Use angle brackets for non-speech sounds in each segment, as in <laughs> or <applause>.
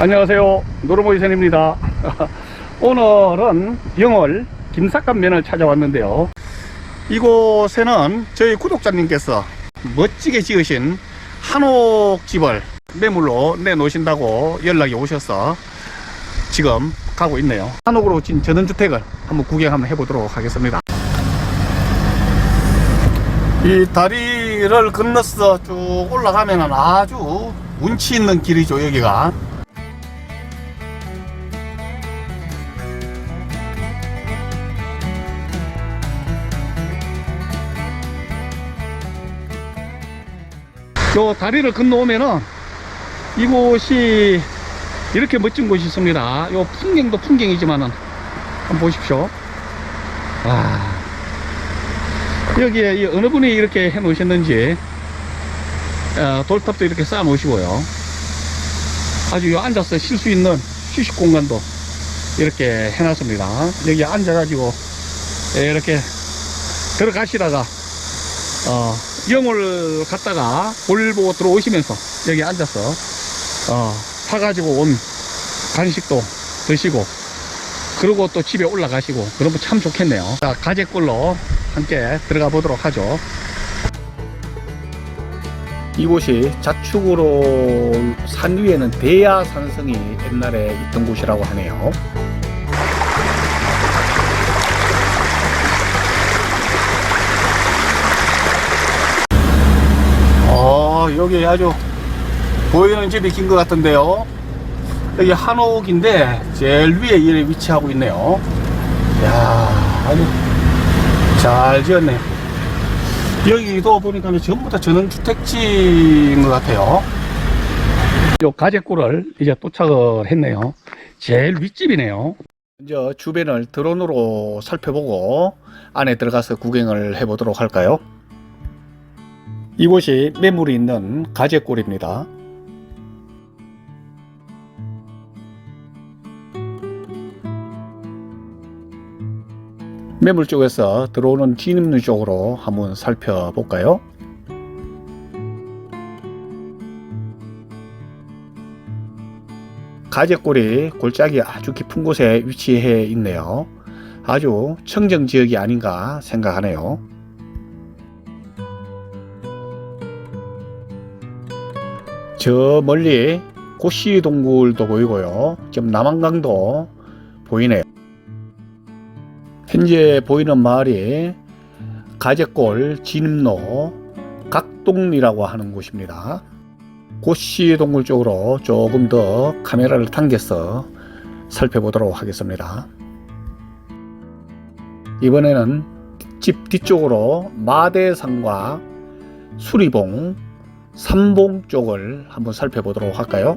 안녕하세요. 노르모이선입니다. <laughs> 오늘은 영월 김삿간면을 찾아왔는데요. 이곳에는 저희 구독자님께서 멋지게 지으신 한옥집을 매물로 내놓으신다고 연락이 오셔서 지금 가고 있네요. 한옥으로 진 전원주택을 한번 구경 한번 해보도록 하겠습니다. 이 다리를 건너서 쭉 올라가면 아주 운치 있는 길이죠, 여기가. 요 다리를 건너오면은 이곳이 이렇게 멋진 곳이 있습니다. 요 풍경도 풍경이지만은 한번 보십시오. 와. 여기에 이 어느 분이 이렇게 해 놓으셨는지 어, 돌탑도 이렇게 쌓아 놓으시고요. 아주 요 앉아서 쉴 수 있는 휴식 공간도 이렇게 해놨습니다. 여기 앉아가지고 이렇게 들어가시다가 어, 영월 갔다가 볼 보고 들어오시면서 여기 앉아서 어, 사가지고 온 간식도 드시고 그리고 또 집에 올라가시고 그러면 참 좋겠네요. 자, 가재골로 함께 들어가 보도록 하죠. 이곳이 자축으로 산 위에는 대야 산성이 옛날에 있던 곳이라고 하네요. 여기 아주 보이는 집이 긴 것 같은데요. 여기 한옥인데 제일 위에 이렇게 위치하고 있네요. 이야, 아주 잘 지었네요. 여기도 보니까 전부 다 전원주택지인 것 같아요. 요 가재골을 이제 도착을 했네요. 제일 윗집이네요. 먼저 주변을 드론으로 살펴보고 안에 들어가서 구경을 해보도록 할까요? 이곳이 매물이 있는 가재골입니다. 매물 쪽에서 들어오는 진입로 쪽으로 한번 살펴볼까요? 가재골이 골짜기 아주 깊은 곳에 위치해 있네요. 아주 청정 지역이 아닌가 생각하네요. 저 멀리 고씨 동굴도 보이고요. 지금 남한강도 보이네요. 현재 보이는 마을이 가재골 진입로 각동리라고 하는 곳입니다. 고씨 동굴 쪽으로 조금 더 카메라를 당겨서 살펴보도록 하겠습니다. 이번에는 집 뒤쪽으로 마대산과 수리봉, 삼봉 쪽을 한번 살펴보도록 할까요?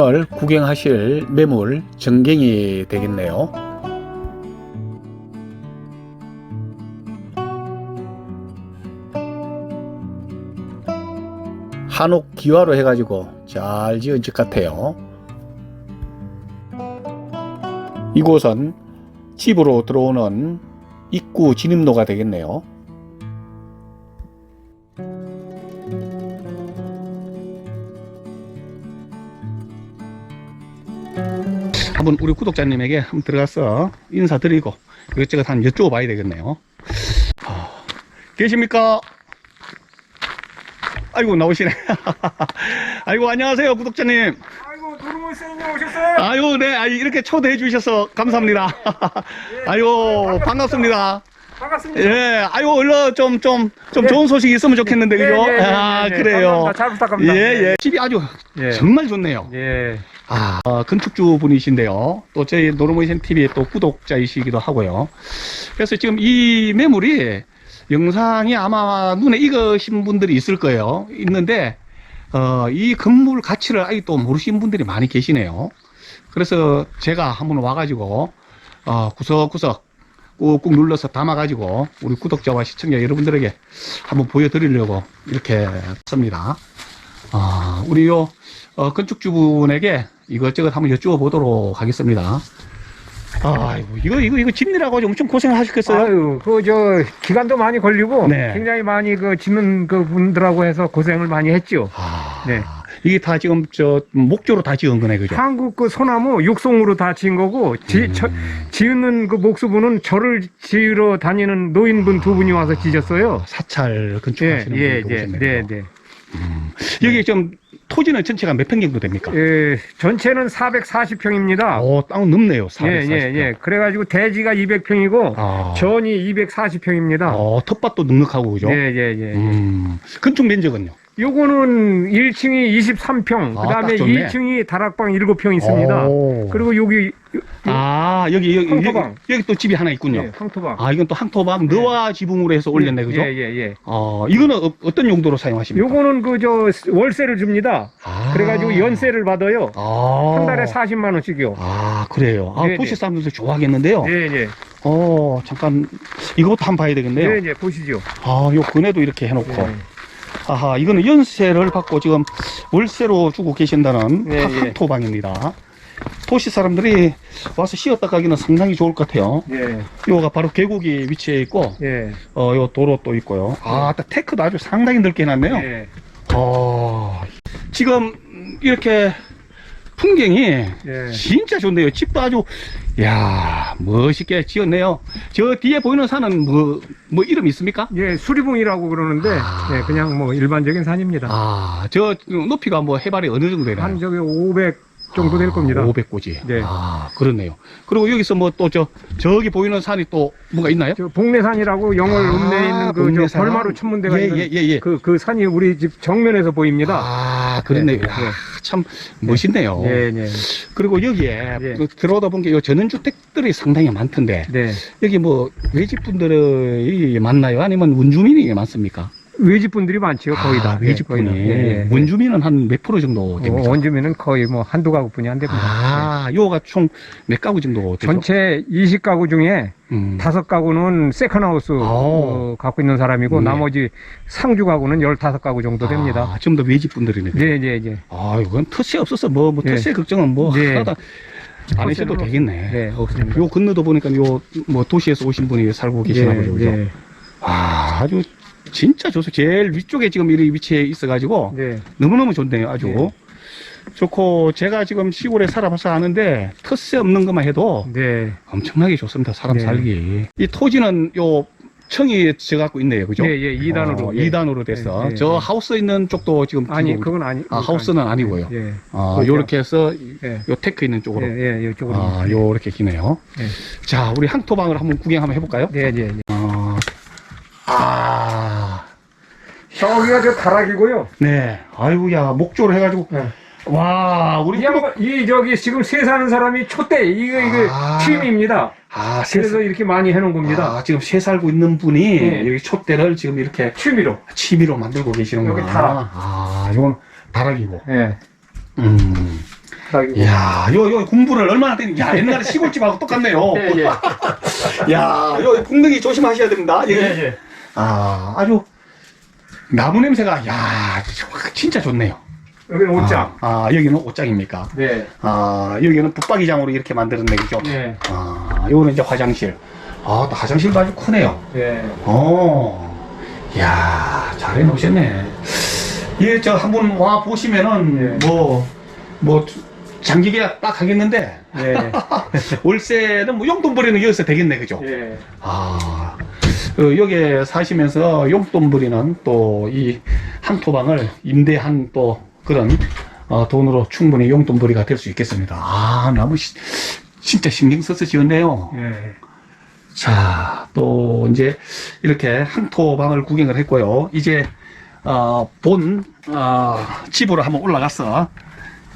오늘 구경하실 매물 전갱이 되겠네요. 한옥 기와로 해가지고 잘 지은 집 같아요. 이곳은 집으로 들어오는 입구 진입로가 되겠네요. 한번 우리 구독자님에게 한번 들어가서 인사드리고 이것저것 한 여쭤봐야 되겠네요. 아, 계십니까? 아이고 나오시네. <laughs> 아이고 안녕하세요 구독자님. 아이고 선생님 오셨어요? 아유 네 아, 이렇게 초대해 주셔서 감사합니다. <laughs> 아이고 반갑습니다. 반갑습니다. 예, 아이고 얼른 좀좀 좀 예. 좋은 소식 있으면 좋겠는데 그죠? 예, 예, 예, 아 예, 예. 그래요. 감사합니다. 잘 부탁합니다. 예, 예. 예. 집이 아주 예. 정말 좋네요. 예. 아, 어, 건축주 분이신데요. 또 저희 노르모이션 TV 또 구독자이시기도 하고요. 그래서 지금 이 매물이 영상이 아마 눈에 익으신 분들이 있을 거예요. 있는데, 어, 이 건물 가치를 아직도 모르시는 분들이 많이 계시네요. 그래서 제가 한번 와가지고, 어, 구석구석 꾹꾹 눌러서 담아가지고, 우리 구독자와 시청자 여러분들에게 한번 보여드리려고 이렇게 했습니다. 아, 우리 요, 어, 건축주분에게 이것저것 한번 여쭈어 보도록 하겠습니다. 아이고, 이거, 이거, 이거 집리라고 엄청 고생하셨겠어요? 아유, 그, 저, 기간도 많이 걸리고, 네. 굉장히 많이 그, 짓는 그 분들하고 해서 고생을 많이 했죠. 아, 네. 이게 다 지금 저 목조로 다 지은 거네, 그죠? 한국 그 소나무 육송으로 다 지은 거고, 지, 음. 저- 지은 그 목수분은 저를 지으러 다니는 노인분 두 분이 와서 지셨어요. 사찰 예, 건축하시는 예, 분이 예, 오셨네요. 네, 네. 여기 좀 토지는 전체가 몇 평 정도 됩니까? 예, 전체는 440평입니다. 오, 땅 넓네요. 예, 440평. 예, 예. 그래가지고 대지가 200평이고, 아, 전이 240평입니다. 어, 텃밭도 넉넉하고 그죠? 예, 예, 예. 음, 건축 면적은요? 요거는 1층이 23평, 아, 그 다음에 딱 좋네. 2층이 다락방 7평 있습니다. 오. 그리고 여기, 아, 여기, 여기, 여기, 황토방. 여기 또 집이 하나 있군요. 예, 황토방. 아, 이건 또 항토방 너와 지붕으로 해서 올렸네, 그죠? 예, 예, 예. 어, 이거는 어, 떤 용도로 사용하십니까? 요거는 그, 저, 월세를 줍니다. 아. 그래가지고 연세를 받아요. 아. 한 달에 40만 원씩이요. 아, 그래요. 아, 네, 도시 네. 사람들도 좋아하겠는데요. 예, 예. 어, 잠깐, 이것도 한번 봐야 되겠네요. 예, 예, 보시죠. 아, 요 근에도 이렇게 해놓고. 예. 아하, 이거는 연세를 받고 지금 월세로 주고 계신다는 네, 예. 학토방입니다. 도시 사람들이 와서 쉬었다 가기는 상당히 좋을 것 같아요. 예, 요가 바로 계곡이 위치해 있고, 예. 어, 요 도로 또 있고요. 아, 딱 테크도 아주 상당히 넓게 해놨네요. 예, 어, 지금 이렇게 풍경이 예. 진짜 좋네요. 집도 아주, 야 멋있게 지었네요. 저 뒤에 보이는 산은 뭐, 뭐 이름 있습니까? 예, 수리봉이라고 그러는데, 아. 예, 그냥 뭐 일반적인 산입니다. 아, 저 높이가 뭐 해발이 어느 정도 되나요? 한 저기 500 정도 될 겁니다. 500고지. 네. 아, 그렇네요. 그리고 여기서 뭐 또 저, 저기 보이는 산이 또 뭐가 있나요? 저 복내산이라고 영월 아, 읍내에 있는 그 저 복내산. 벌마루 천문대가 예, 있는 예, 예, 예. 그, 그 산이 우리 집 정면에서 보입니다. 아, 그렇네요. 네, 아, 네. 참 멋있네요. 예, 예. 그리고 여기에 예. 그 들어오다 보니까 요 전원주택들이 상당히 많던데 네. 여기 뭐 외집분들이 많나요? 아니면 원주민이 많습니까? 외집 분들이 많지요, 거의 다. 아, 예, 외집분이. 예, 예. 원주민은 한 몇 프로 정도 됩니까? 어, 원주민은 거의 뭐 한두 가구뿐이 안 됩니다. 아, 요가 총 몇 가구 정도 예. 되죠? 전체 20가구 중에 음. 다섯 가구는 세컨하우스 어, 갖고 있는 사람이고 네. 나머지 상주 가구는 15가구 정도 됩니다. 아, 전부 다 외집 분들이네. 예, 예, 예. 아, 이건 터세 없어서 뭐, 뭐 예. 터세 걱정은 뭐 예. 하나도 안 하셔도 되겠네. 네, 없습니다. 요 건너도 보니까 요 뭐 도시에서 오신 분이 살고 계시나 보죠. 그죠? 예, 아, 아주 진짜 좋소. 제일 위쪽에 지금 이 위치에 있어가지고 예. 너무너무 좋네요. 아주. 네. 좋고, 제가 지금 시골에 살아봐서 아는데, 텃세 없는 것만 해도 네. 엄청나게 좋습니다. 사람 네. 살기. 이 토지는 요 청이 져갖고 있네요. 그죠? 예, 예, 2단으로. 어, 예. 2단으로 돼서. 예, 예, 저 예. 하우스 있는 쪽도 지금. 아니, 지금- 그건 아니. 아, 하우스는 아니 고요. 예. 아, 그렇죠. 요렇게 해서 예. 요 테크 있는 쪽으로. 예, 예, 이쪽으로. 아, 요렇게 기네요. 예. 자, 우리 항토방을 한번 구경 한번 해볼까요? 예, 예, 예. 저기가 저 다락이고요. 네. 아이고야, 목조로 해가지고. 예. 와, 우리 이, 양반, 이 저기 지금 새 사는 사람이 촛대 이거 이거 아. 취미입니다. 아, 새, 그래서 이렇게 많이 해놓은 겁니다. 아, 지금 새 살고 있는 분이 예. 여기 촛대를 지금 이렇게 취미로. 취미로 만들고 계시는구나. 여기 다락. 아, 이건 다락이고. 예. 음. 다락이고. 이야, 요, 요 공부를 얼마나 됐 야, 옛날에 시골집하고 똑같네요. 예, 예. <laughs> 야, 요 궁뎅이 조심하셔야 됩니다. 예, 예. 예. 아, 아주 나무 냄새가, 야, 진짜 좋네요. 여기는 옷장. 아, 아, 여기는 옷장입니까? 네. 아, 여기는 붙박이장으로 이렇게 만들었네, 그죠? 예. 아, 요거는 이제 화장실. 아, 또 화장실도 아주 크네요. 예. 어, 야, 잘 해 놓으셨네. 예, 저 한 번 와 보시면은 예. 뭐, 뭐, 장기 계약 딱 하겠는데, 예. <laughs> 월세는 뭐 용돈 벌이는 여기서 되겠네, 그죠? 예. 아, 어, 여기에 사시면서 용돈 부리는 또이 항토방을 임대한 또 그런 어, 돈으로 충분히 용돈 벌이가 될 수 있겠습니다. 아, 너무 시- 진짜 신경 써서 지었네요. 예. 자, 또 이제 이렇게 항토방을 구경을 했고요. 이제 어, 본 어, 집으로 한번 올라가서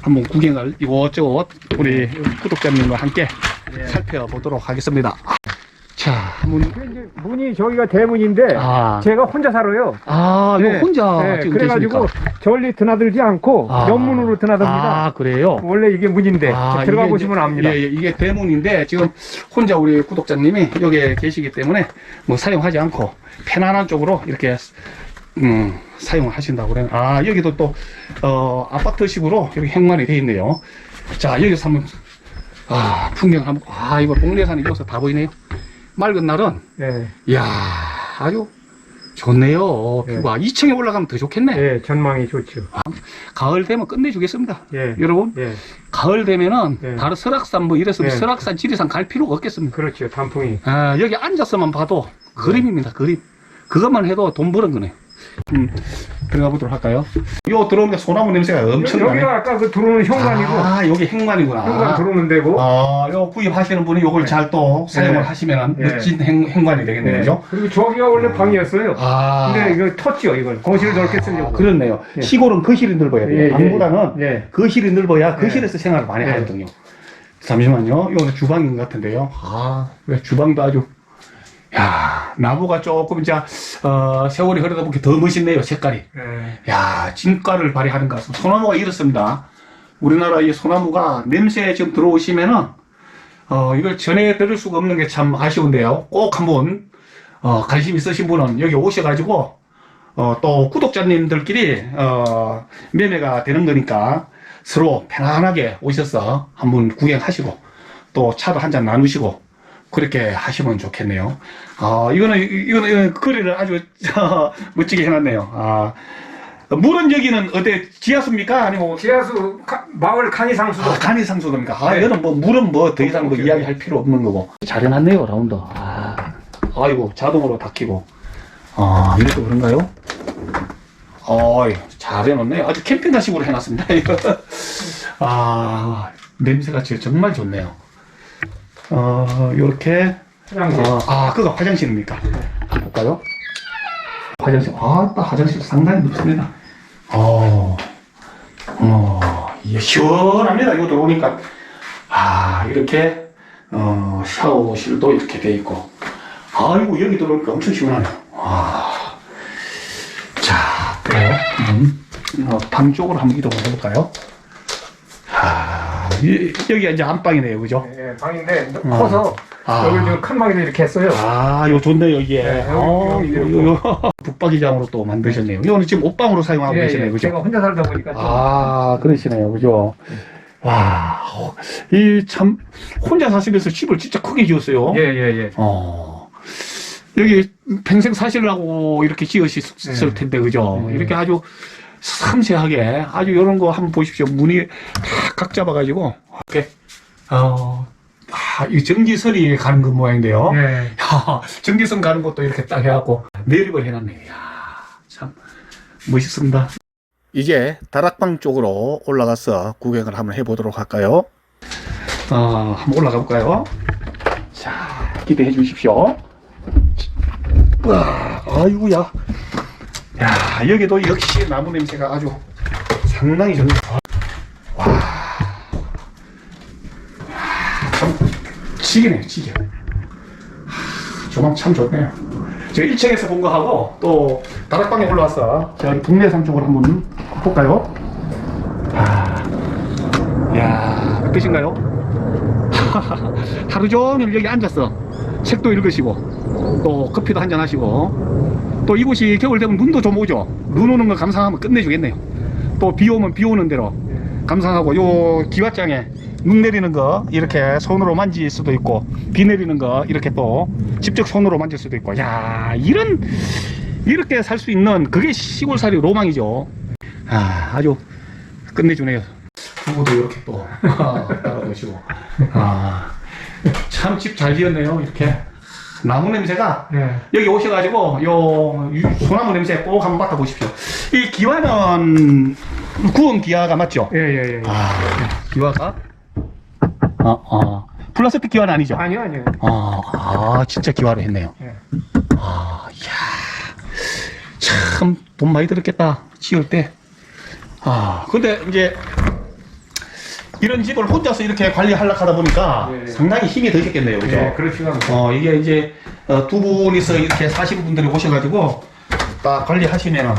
한번 구경을 이곳저곳 우리 구독자님과 함께 예. 살펴보도록 하겠습니다. 자, 문, 이게 이제 문이 저기가 대문인데 아, 제가 혼자 살아요. 아, 이거 네, 혼자 네, 지금 그래가지고 계십니까? 저리 드나들지 않고 아. 옆문으로 드나듭니다. 아, 그래요? 원래 이게 문인데 아, 들어가 이게 보시면 이제- 압니다. 예, 예, 이게 대문인데 지금 혼자 우리 구독자님이 여기에 계시기 때문에 뭐 사용하지 않고 편안한 쪽으로 이렇게 음, 사용하신다고 그래요. 아, 여기도 또 어, 아파트식으로 여기 행만이 돼 있네요. 자, 여기서 한번 아, 풍경 한번 아, 이거 동네산이 여기서 다 보이네요. 맑은 날은 예, 이야, 아주 좋네요. 예. 뷰가 2층에 올라가면 더 좋겠네. 예, 전망이 좋죠. 가을 되면 끝내주겠습니다. 예, 여러분, 예, 가을 되면은 예. 다른 설악산 뭐 이랬으면 예. 설악산, 지리산 갈 필요가 없겠습니다. 그렇죠. 단풍이. 아, 여기 앉아서만 봐도 그림입니다. 그림. 그것만 해도 돈 버는 거네. 음, 들어가 보도록 할까요? 요 들어오니까 소나무 냄새가 엄청 나네. 여기가 아까 그 들어오는 현관이고 아, 여기 행관이구나. 현관 들어오는 데고. 아, 요 구입하시는 분이 요걸 잘 또 사용을 네. 하시면 네. 멋진 행, 행관이 되겠네요. 예. 그죠? 그리고 저기가 원래 방이었어요. 아. 근데 이거 텄죠, 이걸. 거실을 넓게 쓰려고. 그렇네요. 예. 시골은 거실이 넓어야 돼요. 예, 예, 방보다는 예. 거실이 넓어야 예. 거실에서 생활을 많이 예. 하거든요. 잠시만요. 이거는 주방인 것 같은데요. 아, 왜 주방도 아주. 야, 나무가 조금 이제 어, 세월이 흐르다 보니 더 멋있네요. 색깔이. 예. 야, 진가를 발휘하는 것 같습니다. 소나무가 이렇습니다. 우리나라 이 소나무가 냄새 지금 들어오시면은 어, 이걸 전해 들을 수가 없는 게 참 아쉬운데요. 꼭 한번 어, 관심 있으신 분은 여기 오셔가지고 어, 또 구독자님들끼리 어, 매매가 되는 거니까 서로 편안하게 오셔서 한번 구경하시고 또 차도 한 잔 나누시고 그렇게 하시면 좋겠네요. 아, 이거는, 이거는, 이거는 거리를 아주 <laughs> 멋지게 해놨네요. 아, 물은 여기는 어때? 지하수입니까? 아니면 지하수 가- 마을 간이상수도. 아, 간이상수도입니까? 아, 네. 이거는 뭐, 물은 뭐 더 이상 뭐 그렇죠. 이야기할 필요 없는 거고. 잘 해놨네요, 라운드. 아, 아이고, 자동으로 닫히고. 아, 이것도 그런가요? 어이, 잘 해놨네요. 아주 캠핑카식으로 해놨습니다, 이거. <laughs> 아, 냄새가 진짜 정말 좋네요. 어, 요렇게. 화장실. 어, 아, 그거 화장실입니까? 볼까요? 화장실. 아, 딱 화장실 상당히 넓습니다. 어, 어, 이게 시원합니다. 이거 들어오니까. 아, 이렇게, 어, 샤워실도 이렇게 돼 있고. 아이고, 여기 들어오니까 엄청 시원하네요. 와. 자, 또, 음, 어, 방 쪽으로 한번 이동을 해볼까요? 여기가 이제 안방이네요. 그죠? 예, 방인데 커서 아. 여기 지금 큰 방에서 이렇게 했어요. 아, 요 좋네요, 이게. 네, 여기, 어, 여기 요, 요, 요. <laughs> 북박이장으로 또 만드셨네요. 이거는 지금 옷방으로 사용하고 예, 계시네요, 예, 그죠? 제가 혼자 살다 보니까 좀 아, 그러시네요, 그죠? 와, 어, 이 참, 혼자 사시면서 집을 진짜 크게 지었어요. 예, 예, 예. 어, 여기 평생 사시려고 이렇게 지으셨을 네. 텐데, 그죠? 네. 이렇게 아주 섬세하게, 아주 이런 거 한번 보십시오. 문이 탁각 잡아가지고, 이렇게, 어, 아, 이 전기선이 가는 그 모양인데요. 예. 야, 전기선 가는 것도 이렇게 딱 해갖고 매립을 해놨네. 야, 참 멋있습니다. 이제 다락방 쪽으로 올라가서 구경을 한번 해보도록 할까요? 어, 한번 올라가 볼까요? 자, 기대해 주십시오. 와, 아이고야. 야, 여기도 역시 나무 냄새가 아주 상당히 좋네. 와, 참 지기네, 지겨. 조망 참 좋네요. 제가 1층에서 본 거하고 또 다락방에 올라와서 저기 북내산 쪽으로 한번 볼까요? 아, 야 어떠신가요? <laughs> 하루 종일 여기 앉아서 책도 읽으시고 또 커피도 한잔 하시고 또 이곳이 겨울 되면 눈도 좀 오죠. 눈 오는 거 감상하면 끝내주겠네요. 또 비 오면 비 오는 대로 감상하고 요 기와장에 눈 내리는 거 이렇게 손으로 만질 수도 있고 비 내리는 거 이렇게 또 직접 손으로 만질 수도 있고. 야 이런 이렇게 살 수 있는 그게 시골살이 로망이죠. 아 아주 끝내주네요. 부부도 이렇게 또 <laughs> 따라오시고. 아 참 집 잘 지었네요 이렇게 나무 냄새가 예. 여기 오셔가지고 요 유- 소나무 냄새 꼭 한번 맡아보십시오 이 기와는 구운 기와가 맞죠? 예, 예, 예. 아, 기와가? 아, 아. 플라스틱 기와는 아니죠? 아니요, 아니요. 아, 아, 진짜 기와로 했네요. 예. 아, 이야. 참, 돈 많이 들었겠다. 지을 때. 아, 근데 이제, 이런 집을 혼자서 이렇게 관리하려고 하다 보니까 네. 상당히 힘이 드셨겠네요. 그죠? 네, 그렇죠. 어, 이게 이제 어, 두 분이서 이렇게 사시는 분들이 오셔가지고 딱 관리하시면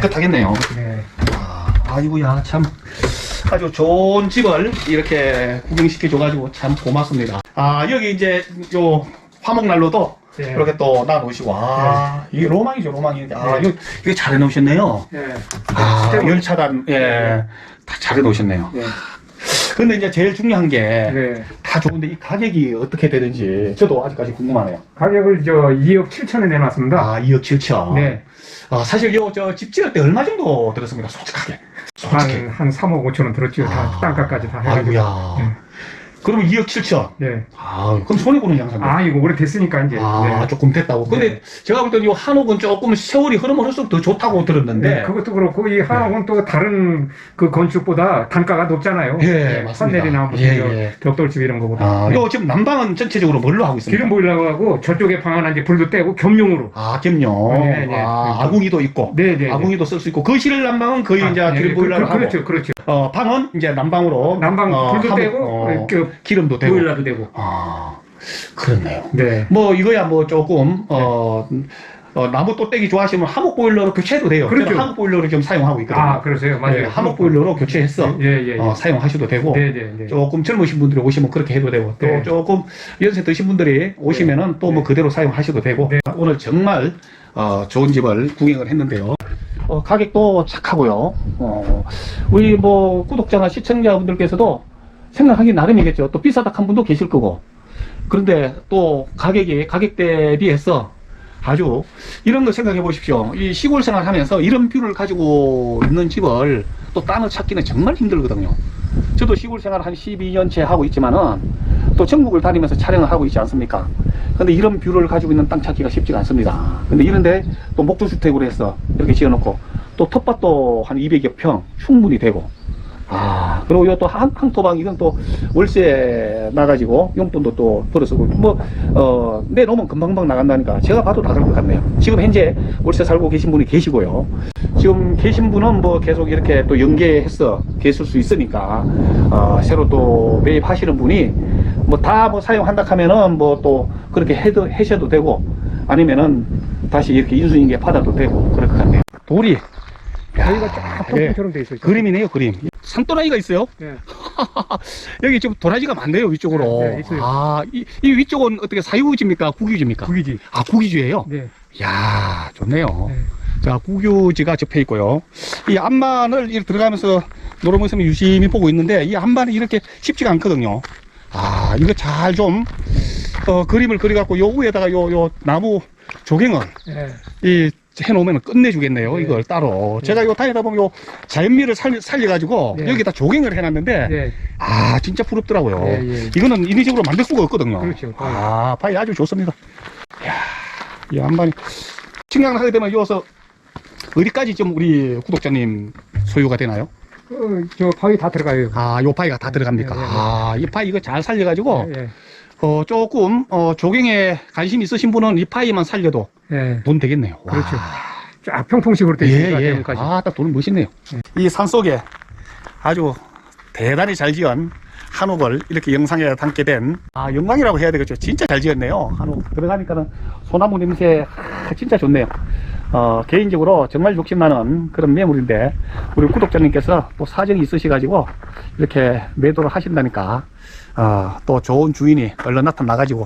깨끗하겠네요. 네. 아, 아이고야 참 아주 좋은 집을 이렇게 구경시켜줘가지고 참 고맙습니다. 아 여기 이제 요 화목난로도 네. 이렇게 또 놔놓으시고 아 이게 로망이죠 로망이. 아 네. 이거 이거 잘 해놓으셨네요. 네. 아 열차단 예 다 잘 해놓으셨네요. 네. 근데 이제 제일 중요한 게 다 네. 좋은데 이 가격이 어떻게 되는지 저도 아직까지 궁금하네요. 가격을 저 2억 7천에 내놨습니다. 아 2억 7천. 네. 아, 사실 요 저 집 지을 때 얼마 정도 들었습니다. 솔직하게. 솔직히. 한, 한 3억 5천 원 들었죠. 다 아. 땅값까지 다 해가지고. 아이고야. 네. 그러면 2억 7천. 네. 아, 그럼 손해보는 양상이네. 아, 이거 오래됐으니까 이제. 아, 네. 조금 됐다고. 근데 네. 제가 볼 때는 이 한옥은 조금 세월이 흐르면 흐를수록 더 좋다고 들었는데. 네, 그것도 그렇고 이 한옥은 또 다른 그 건축보다 단가가 높잖아요. 예, 네, 맞습니다. 무슨 예, 저 예. 벽돌집 이런 거보다. 아, 네. 요 지금 난방은 전체적으로 뭘로 하고 있습니까? 기름 보일러고 하고 저쪽에 방 하나 이제 불도 떼고 겸용으로. 아, 겸용. 네, 네. 아, 아궁이도 있고. 네, 네. 네. 아궁이도 쓸 수 있고. 거실 난방은 거의 아, 이제 네, 기름 그- 보일러를 그, 하고. 그렇죠, 그렇죠. 어, 방은 이제 난방으로. 난방 어, 불도 하고, 떼고 어, 그 기름도 되고. 보일러도 되고. 아, 그렇네요. 네. 뭐 이거야 뭐 조금 어, 어, 나무 또떼기 좋아하시면 화목 보일러로 교체해도 돼요. 그렇죠. 저는 화목 보일러를 좀 사용하고 있거든요. 아, 그러세요. 맞아요. 네, 화목 보일러로 교체했어. 예, 예, 예. 어, 사용하셔도 되고 네, 네, 네. 조금 젊으신 분들이 오시면 그렇게 해도 되고 또 네. 조금 연세 드신 분들이 오시면은 또뭐 네. 그대로 사용하셔도 되고 네. 오늘 정말 어, 좋은 집을 구경을 했는데요. 어, 가격도 착하고요. 어, 우리 뭐 구독자나 시청자분들께서도 생각하기 나름이겠죠. 또 비싸다 한 분도 계실 거고. 그런데 또 가격이 가격 대비해서 아주 이런 거 생각해 보십시오. 이 시골 생활 하면서 이런 뷰를 가지고 있는 집을 또 땅을 찾기는 정말 힘들거든요. 저도 시골 생활 한 12년째 하고 있지만은 또 전국을 다니면서 촬영을 하고 있지 않습니까? 근데 이런 뷰를 가지고 있는 땅 찾기가 쉽지가 않습니다. 근데 이런데 또 목조주택으로 해서 이렇게 지어놓고 또 텃밭도 한 200여 평 충분히 되고 아, 그리고 이또 항토방 이건 또 월세 나가지고 용돈도 또 벌어쓰고 뭐, 어, 내놓으면 금방금방 나간다니까 제가 봐도 나갈 것 같네요. 지금 현재 월세 살고 계신 분이 계시고요. 지금 계신 분은 뭐 계속 이렇게 또 연계해서 계실 수 있으니까, 어, 새로 또 매입하시는 분이 뭐 다뭐 사용한다 하면은 뭐 또 그렇게 해도, 하셔도 되고 아니면은 다시 이렇게 인수인계 받아도 되고 그럴 것 같네요. 돌이. 저희가 쫙 예. 평풍처럼 돼 있어요. 그림이네요, 그림. 산도라이가 있어요? 네. <laughs> 여기 좀 도라지가 많네요, 위쪽으로. 네, 네, 있어요. 아, 이, 이 위쪽은 어떻게 사유지입니까? 국유지입니까? 국이지. 아, 국유지예요 네. 이야, 좋네요. 네. 자, 국유지가 접해 있고요. 이 앞만을 이렇게 들어가면서 노르모습을 유심히 보고 있는데, 이 앞만이 이렇게 쉽지가 않거든요. 아, 이거 잘 좀, 어, 그림을 그려갖고 요 위에다가 요, 요 나무 조경을 네. 이 해놓으면 끝내주겠네요. 네. 이걸 따로. 네. 제가 이거 다니다 보면 요 자연미를 살리, 살려가지고 네. 여기다 조경을 해놨는데, 네. 아, 진짜 부럽더라고요. 예, 예. 이거는 인위적으로 만들 수가 없거든요. 그렇죠. 아, 파이 아주 좋습니다. 이야, 이 한반이. 측량을 하게 되면 여기서 어디까지 좀 우리 구독자님 소유가 되나요? 그, 저 바위 다 들어가요. 아, 요 파이가 다 들어갑니까? 네, 네, 네. 아, 이 파이 이거 잘 살려가지고, 예, 어, 조금, 어, 조경에 관심 있으신 분은 이 파이만 살려도 예. 돈 되겠네요. 와. 그렇죠. 쫙 평풍식으로 돼 있으니까 예, 예. 대문까지. 아, 딱 돈은 멋있네요. 이 산 속에 아주 대단히 잘 지은 한옥을 이렇게 영상에 담게 된, 아, 영광이라고 해야 되겠죠. 진짜 잘 지었네요. 한옥 들어가니까는 소나무 냄새, 아, 진짜 좋네요. 어, 개인적으로 정말 욕심나는 그런 매물인데, 우리 구독자님께서 또 사정이 있으셔가지고, 이렇게 매도를 하신다니까, 어, 또 좋은 주인이 얼른 나타나가지고,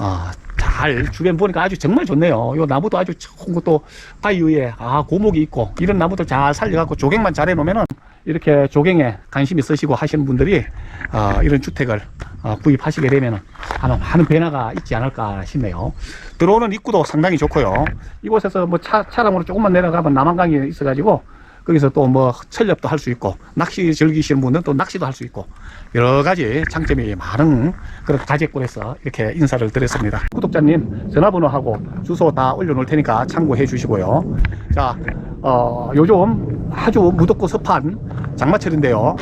어, 잘 주변 보니까 아주 정말 좋네요. 요 나무도 아주 것도 바위 위에 아 고목이 있고 이런 나무들 잘 살려갖고 조경만 잘 해놓으면은 이렇게 조경에 관심 있으시고 하시는 분들이 어, 이런 주택을 어, 구입하시게 되면은 아마 많은 변화가 있지 않을까 싶네요. 들어오는 입구도 상당히 좋고요. 이곳에서 뭐 차, 차량으로 조금만 내려가면 남한강이 있어가지고 거기서 또 뭐 철렵도 할 수 있고 낚시 즐기시는 분들은 또 낚시도 할 수 있고 여러 가지 장점이 많은 그런 가재골에서 이렇게 인사를 드렸습니다. 구독자님 전화번호하고 주소 다 올려놓을 테니까 참고해 주시고요. 자, 어, 요즘 아주 무덥고 습한 장마철인데요.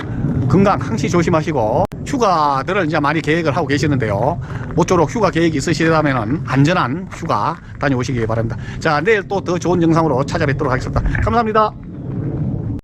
건강 항시 조심하시고 휴가들을 이제 많이 계획을 하고 계시는데요. 모쪼록 휴가 계획이 있으시다면 안전한 휴가 다녀오시기 바랍니다. 자, 내일 또 더 좋은 영상으로 찾아뵙도록 하겠습니다. 감사합니다. Thank you.